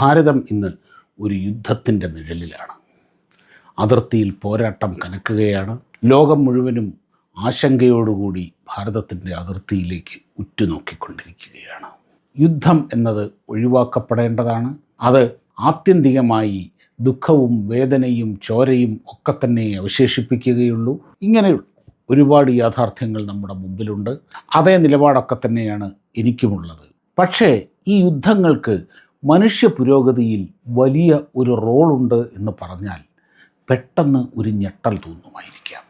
ഭാരതം ഇന്ന് ഒരു യുദ്ധത്തിന്റെ നിഴലിലാണ്. അതിർത്തിയിൽ പോരാട്ടം കനക്കുകയാണ്. ലോകം മുഴുവനും ആശങ്കയോടുകൂടി ഭാരതത്തിന്റെ അതിർത്തിയിലേക്ക് ഉറ്റുനോക്കിക്കൊണ്ടിരിക്കുകയാണ്. യുദ്ധം എന്നത് ഒഴിവാക്കപ്പെടേണ്ടതാണ്. അത് ആത്യന്തികമായി ദുഃഖവും വേദനയും ചോരയും ഒക്കെ തന്നെ അവശേഷിപ്പിക്കുകയുള്ളൂ. ഇങ്ങനെ ഒരുപാട് യാഥാർത്ഥ്യങ്ങൾ നമ്മുടെ മുമ്പിലുണ്ട്. അതേ നിലപാടൊക്കെ തന്നെയാണ് എനിക്കുമുള്ളത്. പക്ഷേ ഈ യുദ്ധങ്ങൾക്ക് മനുഷ്യ പുരോഗതിയിൽ വലിയ ഒരു റോളുണ്ട് എന്ന് പറഞ്ഞാൽ പെട്ടെന്ന് ഒരു ഞെട്ടൽ തോന്നുമായിരിക്കാം.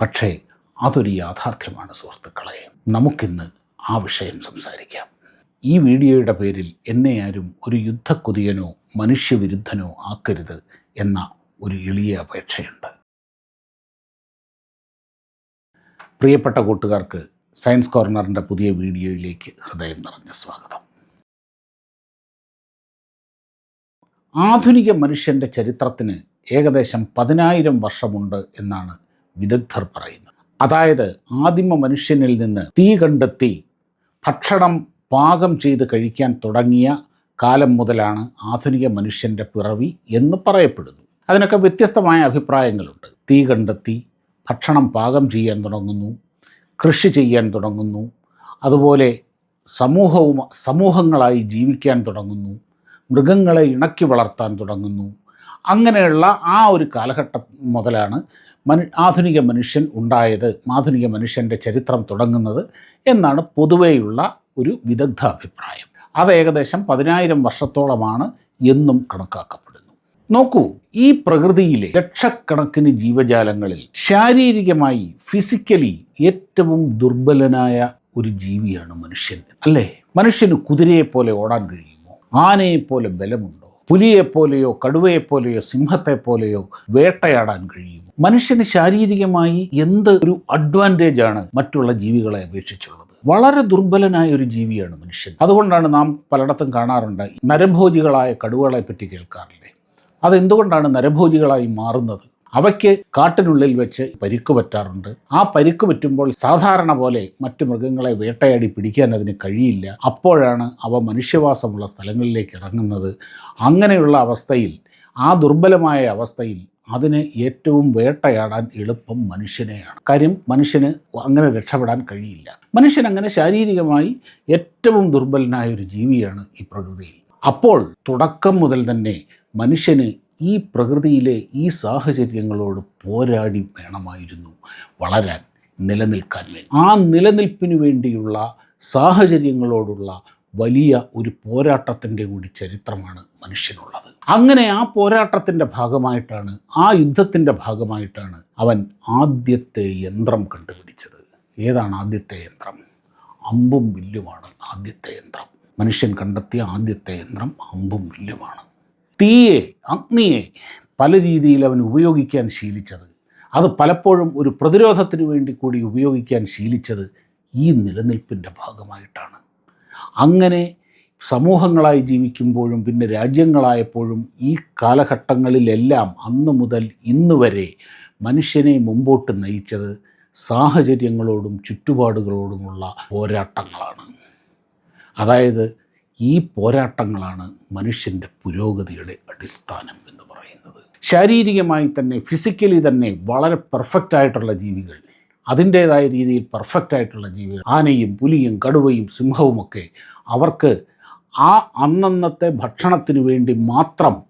പക്ഷേ അതൊരു യാഥാർത്ഥ്യമാണ് സുഹൃത്തുക്കളെ. നമുക്കിന്ന് ആ വിഷയം സംസാരിക്കാം. ഈ വീഡിയോയുടെ പേരിൽ എന്നെ ആരും ഒരു യുദ്ധക്കുതിയനോ മനുഷ്യവിരുദ്ധനോ ആക്കരുത് എന്ന ഒരു എളിയ അപേക്ഷയുണ്ട്. പ്രിയപ്പെട്ട കൂട്ടുകാർക്ക് സയൻസ് കോർണറിന്റെ പുതിയ വീഡിയോയിലേക്ക് ഹൃദയം നിറഞ്ഞ സ്വാഗതം. ആധുനിക മനുഷ്യന്റെ ചരിത്രത്തിന് ഏകദേശം പതിനായിരം വർഷമുണ്ട് എന്നാണ് വിദഗ്ധർ പറയുന്നത്. അതായത് ആദിമ മനുഷ്യനിൽ നിന്ന് തീ കണ്ടെത്തി ഭക്ഷണം പാകം ചെയ്ത് കഴിക്കാൻ തുടങ്ങിയ കാലം മുതലാണ് ആധുനിക മനുഷ്യന്റെ പിറവി എന്ന് പറയപ്പെടുന്നു. അതിനൊക്കെ വ്യത്യസ്തമായ അഭിപ്രായങ്ങളുണ്ട്. തീ കണ്ടെത്തി ഭക്ഷണം പാകം ചെയ്യാൻ തുടങ്ങുന്നു കൃഷി ചെയ്യാൻ തുടങ്ങുന്നു അതുപോലെ സമൂഹവും സമൂഹങ്ങളായി ജീവിക്കാൻ തുടങ്ങുന്നു മൃഗങ്ങളെ ഇണക്കി വളർത്താൻ തുടങ്ങുന്നു. അങ്ങനെയുള്ള ആ ഒരു കാലഘട്ടം മുതലാണ് മനു ആധുനിക മനുഷ്യൻ ഉണ്ടായത് ആധുനിക മനുഷ്യന്റെ ചരിത്രം തുടങ്ങുന്നത് എന്നാണ് പൊതുവെയുള്ള ഒരു വിദഗ്ധ അഭിപ്രായം അത് ഏകദേശം പതിനായിരം വർഷത്തോളമാണ് എന്നും കണക്കാക്കപ്പെടുന്നു. നോക്കൂ ഈ പ്രകൃതിയിലെ ലക്ഷക്കണക്കിന് ജീവജാലങ്ങളിൽ ശാരീരികമായി ഫിസിക്കലി ഏറ്റവും ദുർബലനായ ഒരു ജീവിയാണ് മനുഷ്യൻ അല്ലേ? മനുഷ്യന് കുതിരയെ പോലെ ഓടാൻ കഴിയുമോ ആനയെപ്പോലെ ബലമുണ്ടോ? പുലിയെപ്പോലെയോ കടുവയെപ്പോലെയോ സിംഹത്തെപ്പോലെയോ വേട്ടയാടാൻ കഴിയും? മനുഷ്യന് ശാരീരികമായി എന്ത് ഒരു അഡ്വാന്റേജ് ആണ് മറ്റുള്ള ജീവികളെ അപേക്ഷിച്ചുള്ളത്? വളരെ ദുർബലനായ ഒരു ജീവിയാണ് മനുഷ്യൻ. അതുകൊണ്ടാണ് നാം പലയിടത്തും കാണാറുണ്ട് നരഭോജികളായ കടുവകളെ പറ്റി കേൾക്കാറില്ലേ? അതെന്തുകൊണ്ടാണ് നരഭോജികളായി മാറുന്നത്? അവയ്ക്ക് കാട്ടിനുള്ളിൽ വെച്ച് പരിക്ക് പറ്റാറുണ്ട്. ആ പരിക്ക് പറ്റുമ്പോൾ സാധാരണ പോലെ മറ്റു മൃഗങ്ങളെ വേട്ടയാടി പിടിക്കാൻ അതിന് കഴിയില്ല. അപ്പോഴാണ് അവ മനുഷ്യവാസമുള്ള സ്ഥലങ്ങളിലേക്ക് ഇറങ്ങുന്നത്. അങ്ങനെയുള്ള അവസ്ഥയിൽ ആ ദുർബലമായ അവസ്ഥയിൽ അതിന് ഏറ്റവും വേട്ടയാടാൻ എളുപ്പം മനുഷ്യനെയാണ്. കാര്യം മനുഷ്യന് അങ്ങനെ രക്ഷപ്പെടാൻ കഴിയില്ല. മനുഷ്യൻ അങ്ങനെ ശാരീരികമായി ഏറ്റവും ദുർബലനായ ഒരു ജീവിയാണ് ഈ പ്രകൃതിയിൽ. അപ്പോൾ തുടക്കം മുതൽ തന്നെ മനുഷ്യന് ഈ പ്രകൃതിയിലെ ഈ സാഹചര്യങ്ങളോട് പോരാടി വേണമായിരുന്നു വളരാൻ നിലനിൽക്കാൻ വേണ്ടി. ആ നിലനിൽപ്പിന് വേണ്ടിയുള്ള സാഹചര്യങ്ങളോടുള്ള വലിയ ഒരു പോരാട്ടത്തിന്റെ കൂടി ചരിത്രമാണ് മനുഷ്യനുള്ളത്. അങ്ങനെ ആ പോരാട്ടത്തിന്റെ ഭാഗമായിട്ടാണ് ആ യുദ്ധത്തിന്റെ ഭാഗമായിട്ടാണ് അവൻ ആദ്യത്തെ യന്ത്രം കണ്ടുപിടിച്ചത്. ഏതാണ് ആദ്യത്തെ യന്ത്രം? അമ്പും വില്ലുമാണ് ആദ്യത്തെ യന്ത്രം. മനുഷ്യൻ കണ്ടെത്തിയ ആദ്യത്തെ യന്ത്രം അമ്പും വില്ലുമാണ്. തീയെ അഗ്നിയെ പല രീതിയിൽ അവൻ ഉപയോഗിക്കാൻ ശീലിച്ചത്. അത് പലപ്പോഴും ഒരു പ്രതിരോധത്തിന് വേണ്ടി കൂടി ഉപയോഗിക്കാൻ ശീലിച്ചത് ഈ നിലനിൽപ്പിന്റെ ഭാഗമായിട്ടാണ്. അങ്ങനെ സമൂഹങ്ങളായി ജീവിക്കുമ്പോഴും പിന്നെ രാജ്യങ്ങളായപ്പോഴും ഈ കാലഘട്ടങ്ങളിലെല്ലാം അന്ന് മുതൽ ഇന്ന് വരെ മനുഷ്യനെ മുമ്പോട്ട് നയിച്ചത് സാഹചര്യങ്ങളോടും ചുറ്റുപാടുകളോടുമുള്ള പോരാട്ടങ്ങളാണ്. അതായത് ഈ പോരാട്ടങ്ങളാണ് മനുഷ്യന്റെ പുരോഗതിയുടെ അടിസ്ഥാനം എന്ന് പറയുന്നത്. ശാരീരികമായി തന്നെ ഫിസിക്കലി തന്നെ വളരെ പെർഫെക്റ്റ് ആയിട്ടുള്ള ജീവികൾ അതിന്റേതായ രീതിയിൽ പെർഫെക്റ്റ് ആയിട്ടുള്ള ജീവികൾ ആനയും പുലിയും കടുവയും സിംഹവുമൊക്കെ അവർക്ക് ആ അന്നന്നത്തെ ഭക്ഷണത്തിന് വേണ്ടി മാത്രം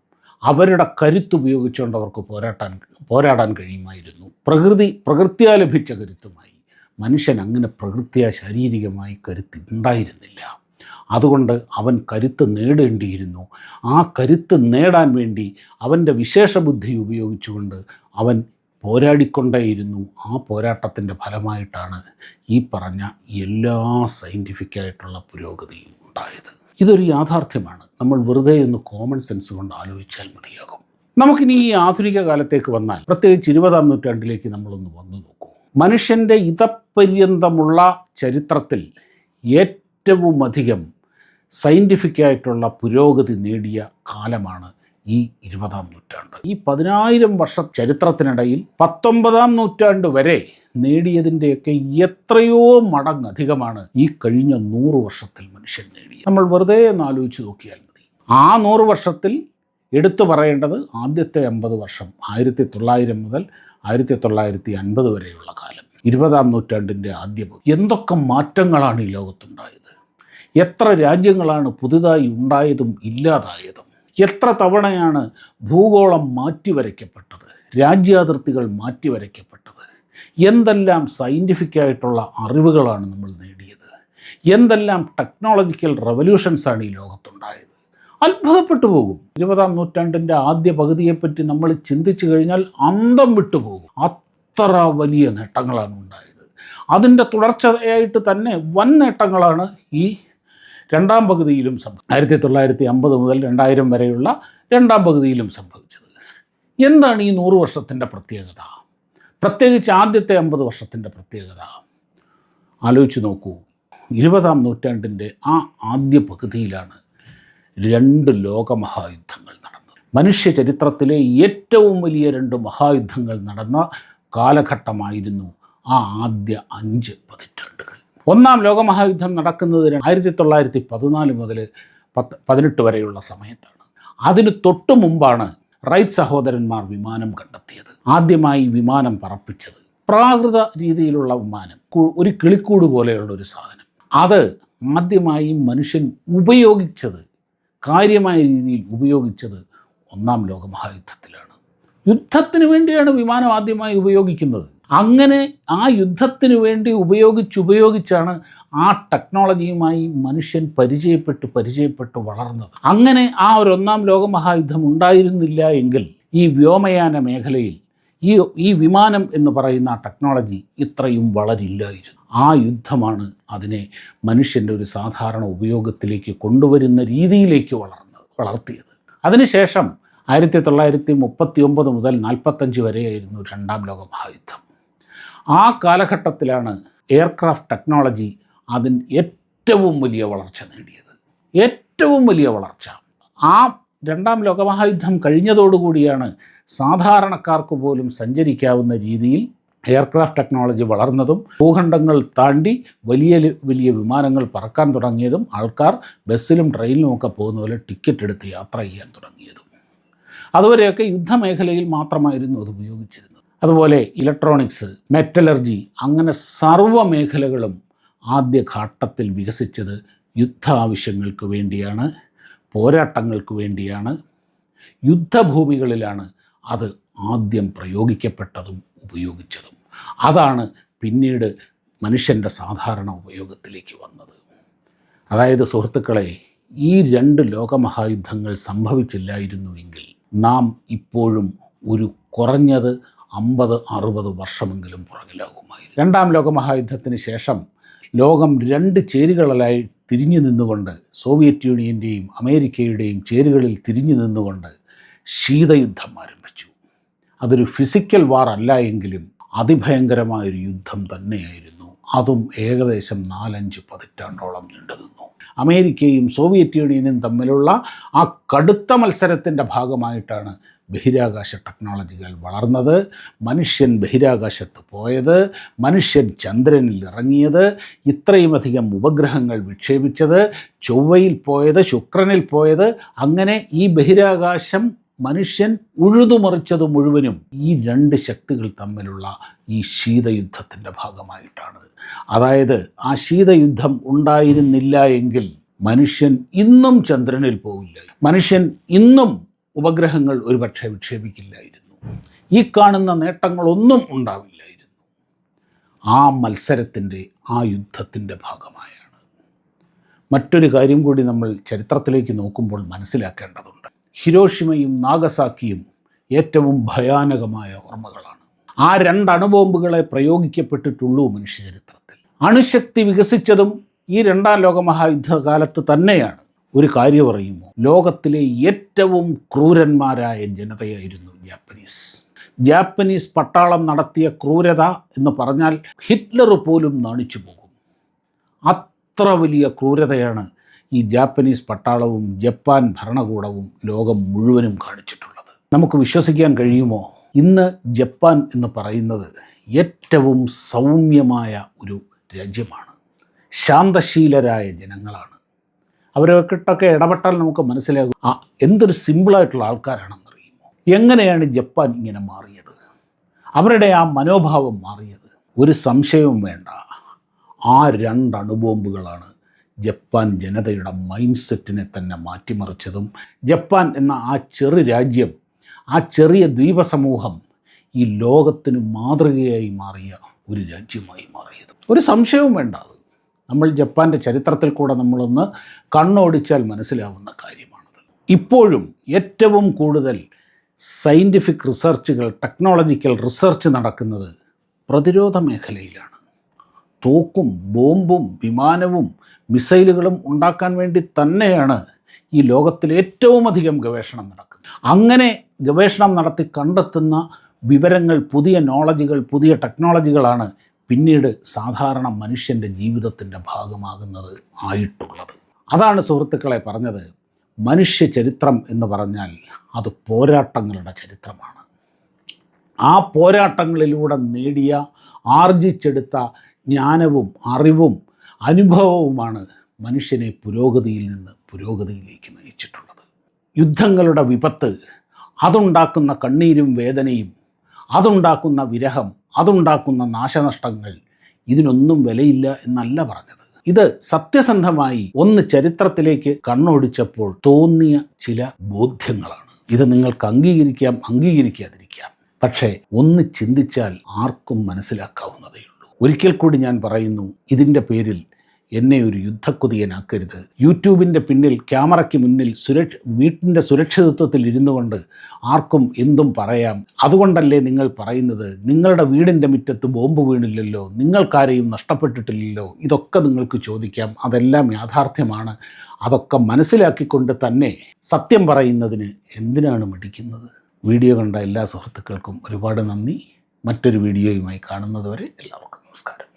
അവരുടെ കരുത്ത് ഉപയോഗിച്ചുകൊണ്ട് അവർക്ക് പോരാട്ടാൻ പോരാടാൻ കഴിയുമായിരുന്നു. പ്രകൃതി പ്രകൃത്യാ ലഭിച്ച കരുത്തുമായി. മനുഷ്യൻ അങ്ങനെ പ്രകൃത്യാ ശാരീരികമായി കരുത്ത് ഉണ്ടായിരുന്നില്ല. അതുകൊണ്ട് അവൻ കരുത്ത് നേടേണ്ടിയിരുന്നു. ആ കരുത്ത് നേടാൻ വേണ്ടി അവന്റെ വിശേഷബുദ്ധി ഉപയോഗിച്ചുകൊണ്ട് അവൻ പോരാടിക്കൊണ്ടേയിരുന്നു. ആ പോരാട്ടത്തിന്റെ ഫലമായിട്ടാണ് ഈ പറഞ്ഞ എല്ലാ സയന്റിഫിക്കായിട്ടുള്ള പുരോഗതിയും ഉണ്ടായത്. ഇതൊരു യാഥാർത്ഥ്യമാണ്. നമ്മൾ വെറുതെ ഒന്ന് കോമൺ സെൻസ് കൊണ്ട് ആലോചിച്ചാൽ മതിയാകും. നമുക്കിനി ഈ ആധുനിക കാലത്തേക്ക് വന്നാൽ പ്രത്യേകിച്ച് ഇരുപതാം നൂറ്റാണ്ടിലേക്ക് നമ്മളൊന്ന് വന്നു നോക്കൂ. മനുഷ്യന്റെ ഇതപര്യന്തമുള്ള ചരിത്രത്തിൽ ഏറ്റവും അധികം സയന്റിഫിക്കായിട്ടുള്ള പുരോഗതി നേടിയ കാലമാണ് ഈ ഇരുപതാം നൂറ്റാണ്ട്. ഈ പതിനായിരം വർഷ ചരിത്രത്തിനിടയിൽ പത്തൊമ്പതാം നൂറ്റാണ്ട് വരെ നേടിയതിന്റെയൊക്കെ എത്രയോ മടങ്ങ് അധികമാണ് ഈ കഴിഞ്ഞ നൂറ് വർഷത്തിൽ മനുഷ്യൻ നേടിയത്. നമ്മൾ വെറുതെ ഒന്ന് ആലോചിച്ച് നോക്കിയാൽ മതി. ആ നൂറ് വർഷത്തിൽ എടുത്തു പറയേണ്ടത് ആദ്യത്തെ അമ്പത് വർഷം ആയിരത്തി തൊള്ളായിരം മുതൽ ആയിരത്തി തൊള്ളായിരത്തി അൻപത് വരെയുള്ള കാലം. ഇരുപതാം നൂറ്റാണ്ടിന്റെ ആദ്യ. എന്തൊക്കെ മാറ്റങ്ങളാണ് ഈ ലോകത്തുണ്ടായത്? എത്ര രാജ്യങ്ങളാണ് പുതുതായി ഉണ്ടായതും ഇല്ലാതായതും? എത്ര തവണയാണ് ഭൂഗോളം മാറ്റിവരയ്ക്കപ്പെട്ടത്? രാജ്യാതിർത്തികൾ മാറ്റിവരയ്ക്കപ്പെട്ടത്? എന്തെല്ലാം സയന്റിഫിക്കായിട്ടുള്ള അറിവുകളാണ് നമ്മൾ നേടിയത്? എന്തെല്ലാം ടെക്നോളജിക്കൽ റവല്യൂഷൻസാണ് ഈ ലോകത്തുണ്ടായത്? അത്ഭുതപ്പെട്ടു പോകും. ഇരുപതാം നൂറ്റാണ്ടിന്റെ ആദ്യ പകുതിയെപ്പറ്റി നമ്മൾ ചിന്തിച്ചു കഴിഞ്ഞാൽ അന്തം വിട്ടുപോകും അത്ര വലിയ നേട്ടങ്ങളാണ് ഉണ്ടായത്. അതിന്റെ തുടർച്ചയായിട്ട് തന്നെ വൻ നേട്ടങ്ങളാണ് ഈ രണ്ടാം പകുതിയിലും സംഭവിച്ചു ആയിരത്തി തൊള്ളായിരത്തി അമ്പത് മുതൽ രണ്ടായിരം വരെയുള്ള രണ്ടാം പകുതിയിലും സംഭവിച്ചത്. എന്താണ് ഈ നൂറ് വർഷത്തിന്റെ പ്രത്യേകത? പ്രത്യേകിച്ച് ആദ്യത്തെ അമ്പത് വർഷത്തിന്റെ പ്രത്യേകത. ആലോചിച്ച് നോക്കൂ. ഇരുപതാം നൂറ്റാണ്ടിന്റെ ആ ആദ്യ പകുതിയിലാണ് രണ്ട് ലോകമഹായുദ്ധങ്ങൾ നടന്നത്. മനുഷ്യ ചരിത്രത്തിലെ ഏറ്റവും വലിയ രണ്ട് മഹായുദ്ധങ്ങൾ നടന്ന കാലഘട്ടമായിരുന്നു ആ ആദ്യ അഞ്ച് പതിറ്റാണ്ടുകൾ. ഒന്നാം ലോകമഹായുദ്ധം നടക്കുന്നത് ആയിരത്തി തൊള്ളായിരത്തി പതിനാല് മുതൽ പത്ത് പതിനെട്ട് വരെയുള്ള സമയത്താണ്. അതിന് തൊട്ടു മുമ്പാണ് റൈറ്റ് സഹോദരന്മാർ വിമാനം കണ്ടെത്തിയത്. ആദ്യമായി വിമാനം പറപ്പിച്ചത് പ്രാകൃത രീതിയിലുള്ള വിമാനം ഒരു കിളിക്കൂട് പോലെയുള്ള ഒരു സാധനം. അത് ആദ്യമായി മനുഷ്യൻ ഉപയോഗിച്ചത് കാര്യമായ രീതിയിൽ ഉപയോഗിച്ചത് ഒന്നാം ലോകമഹായുദ്ധത്തിലാണ്. യുദ്ധത്തിന് വേണ്ടിയാണ് വിമാനം ആദ്യമായി ഉപയോഗിക്കുന്നത്. അങ്ങനെ ആ യുദ്ധത്തിന് വേണ്ടി ഉപയോഗിച്ചുപയോഗിച്ചാണ് ആ ടെക്നോളജിയുമായി മനുഷ്യൻ പരിചയപ്പെട്ട് പരിചയപ്പെട്ട് വളർന്നത്. അങ്ങനെ ആ ഒരു ഒന്നാം ലോകമഹായുദ്ധം ഉണ്ടായിരുന്നില്ല എങ്കിൽ ഈ വ്യോമയാന മേഖലയിൽ ഈ ഈ വിമാനം എന്ന് പറയുന്ന ആ ടെക്നോളജി ഇത്രയും വളരില്ലായിരുന്നു. ആ യുദ്ധമാണ് അതിനെ മനുഷ്യന്റെ ഒരു സാധാരണ ഉപയോഗത്തിലേക്ക് കൊണ്ടുവരുന്ന രീതിയിലേക്ക് വളർന്നത് വളർത്തിയത്. അതിനുശേഷം ആയിരത്തി തൊള്ളായിരത്തി മുപ്പത്തി ഒമ്പത് മുതൽ നാൽപ്പത്തഞ്ച് വരെയായിരുന്നു രണ്ടാം ലോക മഹായുദ്ധം. ആ കാലഘട്ടത്തിലാണ് എയർക്രാഫ്റ്റ് ടെക്നോളജി അതിന് ഏറ്റവും വലിയ വളർച്ച നേടിയത്. ഏറ്റവും വലിയ വളർച്ച. ആ രണ്ടാം ലോകമഹായുദ്ധം കഴിഞ്ഞതോടുകൂടിയാണ് സാധാരണക്കാർക്ക് പോലും സഞ്ചരിക്കാവുന്ന രീതിയിൽ എയർക്രാഫ്റ്റ് ടെക്നോളജി വളർന്നതും ഭൂഖണ്ഡങ്ങൾ താണ്ടി വലിയ വലിയ വിമാനങ്ങൾ പറക്കാൻ തുടങ്ങിയതും ആൾക്കാർ ബസ്സിലും ട്രെയിനിലും ഒക്കെ പോകുന്ന പോലെ ടിക്കറ്റ് എടുത്ത് യാത്ര ചെയ്യാൻ തുടങ്ങിയതും. അതുവരെയൊക്കെ യുദ്ധമേഖലയിൽ മാത്രമായിരുന്നു അത് ഉപയോഗിച്ചിരുന്നത്. അതുപോലെ ഇലക്ട്രോണിക്സ് മെറ്റലർജി അങ്ങനെ സർവ മേഖലകളും ആദ്യഘട്ടത്തിൽ വികസിച്ചത് യുദ്ധ ആവശ്യങ്ങൾക്ക് വേണ്ടിയാണ് പോരാട്ടങ്ങൾക്ക് വേണ്ടിയാണ്. യുദ്ധഭൂമികളിലാണ് അത് ആദ്യം പ്രയോഗിക്കപ്പെട്ടതും ഉപയോഗിച്ചതും. അതാണ് പിന്നീട് മനുഷ്യന്റെ സാധാരണ ഉപയോഗത്തിലേക്ക് വന്നത്. അതായത് സുഹൃത്തുക്കളെ ഈ രണ്ട് ലോകമഹായുദ്ധങ്ങൾ സംഭവിച്ചില്ലായിരുന്നുവെങ്കിൽ നാം ഇപ്പോഴും ഒരു കുറഞ്ഞത് അമ്പത് അറുപത് വർഷമെങ്കിലും പുറകിലാകുമായിരുന്നു രണ്ടാം ലോകമഹായുദ്ധത്തിന് ശേഷം ലോകം രണ്ട് ചേരികളിലായി തിരിഞ്ഞു നിന്നുകൊണ്ട് സോവിയറ്റ് യൂണിയന്റെയും അമേരിക്കയുടെയും ചേരുകളിൽ തിരിഞ്ഞു നിന്നുകൊണ്ട് ശീതയുദ്ധം ആരംഭിച്ചു. അതൊരു ഫിസിക്കൽ വാർ അല്ല എങ്കിലും അതിഭയങ്കരമായൊരു യുദ്ധം തന്നെയായിരുന്നു. അതും ഏകദേശം നാലഞ്ച് പതിറ്റാണ്ടോളം നീണ്ടുനിന്നു അമേരിക്കയും സോവിയറ്റ് യൂണിയനും തമ്മിലുള്ള ആ കടുത്ത മത്സരത്തിന്റെ ഭാഗമായിട്ടാണ് ബഹിരാകാശ ടെക്നോളജികൾ വളർന്നത് മനുഷ്യൻ ബഹിരാകാശത്ത് പോയത് മനുഷ്യൻ ചന്ദ്രനിൽ ഇറങ്ങിയത് ഇത്രയുമധികം ഉപഗ്രഹങ്ങൾ വിക്ഷേപിച്ചത് ചൊവ്വയിൽ പോയത് ശുക്രനിൽ പോയത് അങ്ങനെ ഈ ബഹിരാകാശം മനുഷ്യൻ ഉഴുതുമറിച്ചത് മുഴുവനും ഈ രണ്ട് ശക്തികൾ തമ്മിലുള്ള ഈ ശീതയുദ്ധത്തിന്റെ ഭാഗമായിട്ടാണ്. അതായത് ആ ശീതയുദ്ധം ഉണ്ടായിരുന്നില്ല എങ്കിൽ മനുഷ്യൻ ഇന്നും ചന്ദ്രനിൽ പോവില്ല. മനുഷ്യൻ ഇന്നും ഉപഗ്രഹങ്ങൾ ഒരുപക്ഷെ വിക്ഷേപിക്കില്ലായിരുന്നു. ഈ കാണുന്ന നേട്ടങ്ങളൊന്നും ഉണ്ടാവില്ലായിരുന്നു. ആ മത്സരത്തിന്റെ ആ യുദ്ധത്തിന്റെ ഭാഗമായാണ്. മറ്റൊരു കാര്യം കൂടി നമ്മൾ ചരിത്രത്തിലേക്ക് നോക്കുമ്പോൾ മനസ്സിലാക്കേണ്ടതുണ്ട്. ഹിരോഷിമയും നാഗസാക്കിയും ഏറ്റവും ഭയാനകമായ ഓർമ്മകളാണ്. ആ രണ്ട് അണുബോംബുകളെ പ്രയോഗിക്കപ്പെട്ടിട്ടുള്ളൂ മനുഷ്യചരിത്രത്തിൽ അണുശക്തി വികസിച്ചതും ഈ രണ്ടാം ലോകമഹായുദ്ധകാലത്ത് തന്നെയാണ്. ഒരു കാര്യം അറിയുമോ ലോകത്തിലെ ഏറ്റവും ക്രൂരന്മാരായ ജനതയായിരുന്നു ജാപ്പനീസ്. ജാപ്പനീസ് പട്ടാളം നടത്തിയ ക്രൂരത എന്ന് പറഞ്ഞാൽ ഹിറ്റ്ലർ പോലും നാണിച്ചു പോകും. അത്ര വലിയ ക്രൂരതയാണ് ഈ ജാപ്പനീസ് പട്ടാളവും ജപ്പാൻ ഭരണകൂടവും ലോകം മുഴുവനും കാണിച്ചിട്ടുള്ളത്. നമുക്ക് വിശ്വസിക്കാൻ കഴിയുമോ? ഇന്ന് ജപ്പാൻ എന്ന് പറയുന്നത് ഏറ്റവും സൗമ്യമായ ഒരു രാജ്യമാണ്. ശാന്തശീലരായ ജനങ്ങളാണ്. അവരൊക്കെട്ടൊക്കെ ഇടപെട്ടാൽ നമുക്ക് മനസ്സിലാകും. ആ എന്തൊരു സിമ്പിളായിട്ടുള്ള ആൾക്കാരാണെന്ന് അറിയുമോ? എങ്ങനെയാണ് ജപ്പാൻ ഇങ്ങനെ മാറിയത്? അവരുടെ ആ മനോഭാവം മാറിയത്? ഒരു സംശയവും വേണ്ട. ആ രണ്ട് അണുബോംബുകളാണ് ജപ്പാൻ ജനതയുടെ മൈൻഡ് സെറ്റിനെ തന്നെ മാറ്റിമറിച്ചതും ജപ്പാൻ എന്ന ആ ചെറു രാജ്യം ആ ചെറിയ ദ്വീപസമൂഹം ഈ ലോകത്തിന് മാതൃകയായി മാറിയ ഒരു രാജ്യമായി മാറിയത്. ഒരു സംശയവും വേണ്ട നമ്മൾ ജപ്പാന്റെ ചരിത്രത്തിൽ കൂടെ നമ്മളൊന്ന് കണ്ണോടിച്ചാൽ മനസ്സിലാവുന്ന കാര്യമാണത്. ഇപ്പോഴും ഏറ്റവും കൂടുതൽ സയന്റിഫിക് റിസർച്ചുകൾ ടെക്നോളജിക്കൽ റിസർച്ച് നടക്കുന്നത് പ്രതിരോധ മേഖലയിലാണ്. തോക്കും ബോംബും വിമാനവും മിസൈലുകളും ഉണ്ടാക്കാൻ വേണ്ടി തന്നെയാണ് ഈ ലോകത്തിൽ ഏറ്റവും അധികം ഗവേഷണം നടക്കുന്നത്. അങ്ങനെ ഗവേഷണം നടത്തി കണ്ടെത്തുന്ന വിവരങ്ങൾ പുതിയ നോളജുകൾ പുതിയ ടെക്നോളജികളാണ് പിന്നീട് സാധാരണ മനുഷ്യന്റെ ജീവിതത്തിന്റെ ഭാഗമാകുന്നത് ആയിട്ടുള്ളത്. അതാണ് സുഹൃത്തുക്കളെ പറഞ്ഞത്. മനുഷ്യ ചരിത്രം എന്ന് പറഞ്ഞാൽ അത് പോരാട്ടങ്ങളുടെ ചരിത്രമാണ്. ആ പോരാട്ടങ്ങളിലൂടെ നേടിയ ആർജിച്ചെടുത്ത ജ്ഞാനവും അറിവും അനുഭവവുമാണ് മനുഷ്യനെ പുരോഗതിയിൽ നിന്ന് പുരോഗതിയിലേക്ക് നയിച്ചിട്ടുള്ളത്. യുദ്ധങ്ങളുടെ വിപത്ത് അതുണ്ടാക്കുന്ന കണ്ണീരും വേദനയും അതുണ്ടാക്കുന്ന വിരഹം അതുണ്ടാക്കുന്ന നാശനഷ്ടങ്ങൾ ഇതിനൊന്നും വിലയില്ല എന്നല്ല പറഞ്ഞത്. ഇത് സത്യസന്ധമായി ഒന്ന് ചരിത്രത്തിലേക്ക് കണ്ണോടിച്ചപ്പോൾ തോന്നിയ ചില ബോധ്യങ്ങളാണ്. ഇത് നിങ്ങൾക്ക് അംഗീകരിക്കാം അംഗീകരിക്കാതിരിക്കാം. പക്ഷേ ഒന്ന് ചിന്തിച്ചാൽ ആർക്കും മനസ്സിലാക്കാവുന്നതേ ഉള്ളൂ ഒരിക്കൽ കൂടി ഞാൻ പറയുന്നു ഇതിന്റെ പേരിൽ എന്നെ ഒരു യുദ്ധക്കുതിയനാക്കരുത്. യൂട്യൂബിന്റെ പിന്നിൽ ക്യാമറയ്ക്ക് മുന്നിൽ സുരക്ഷ വീട്ടിന്റെ സുരക്ഷിതത്വത്തിൽ ഇരുന്നു കൊണ്ട് ആർക്കും എന്തും പറയാം. അതുകൊണ്ടല്ലേ നിങ്ങൾ പറയുന്നത്? നിങ്ങളുടെ വീടിന്റെ മുറ്റത്ത് ബോംബ് വീണില്ലല്ലോ നിങ്ങൾക്കാരെയും നഷ്ടപ്പെട്ടിട്ടില്ലല്ലോ? ഇതൊക്കെ നിങ്ങൾക്ക് ചോദിക്കാം. അതെല്ലാം യാഥാർത്ഥ്യമാണ്. അതൊക്കെ മനസ്സിലാക്കിക്കൊണ്ട് തന്നെ സത്യം പറയുന്നതിന് എന്തിനാണ് മടിക്കുന്നത്? വീഡിയോ കണ്ട എല്ലാ സുഹൃത്തുക്കൾക്കും ഒരുപാട് നന്ദി. മറ്റൊരു വീഡിയോയുമായി കാണുന്നതുവരെ എല്ലാവർക്കും നമസ്കാരം.